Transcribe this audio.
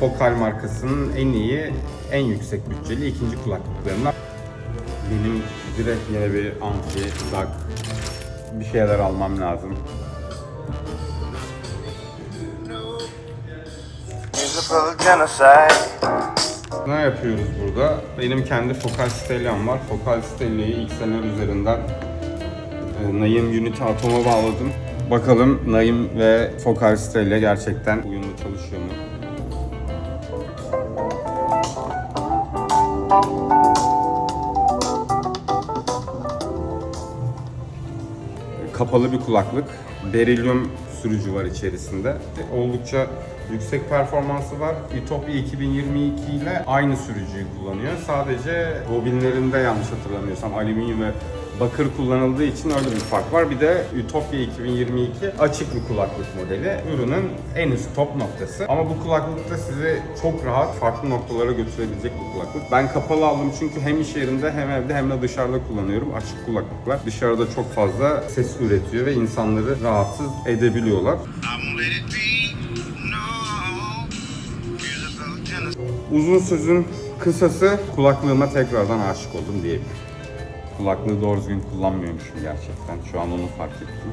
Focal markasının en iyi, en yüksek bütçeli ikinci kulaklıklarından. Benim direkt yine bir amfi, dak, bir şeyler almam lazım. Ne yapıyoruz burada? Benim kendi Focal Stella'm var. Focal Stella'yı XLR üzerinden e, Naim Unity Atom'a bağladım. Bakalım Naim ve Focal Stella gerçekten uyumlu çalışıyor mu? Kapalı bir kulaklık. Beryllium sürücü var içerisinde. Oldukça yüksek performansı var. Ütopya 2022 ile aynı sürücüyü kullanıyor. Sadece bobinlerinde yanlış hatırlamıyorsam alüminyum ve bakır kullanıldığı için öyle bir fark var. Bir de Ütopya 2022 açık kulaklık modeli. Ürünün en üst top noktası. Ama bu kulaklık da sizi çok rahat farklı noktalara götürebilecek bir kulaklık. Ben kapalı aldım çünkü hem iş yerinde hem evde hem de dışarıda kullanıyorum. Açık kulaklıklar dışarıda çok fazla ses üretiyor ve insanları rahatsız edebiliyorlar. Genocide. Uzun sözün kısası kulaklığıma tekrardan aşık oldum diyebilirim. Kulaklığı doğru düzgün kullanmıyormuşum gerçekten. Şu an onu fark ettim.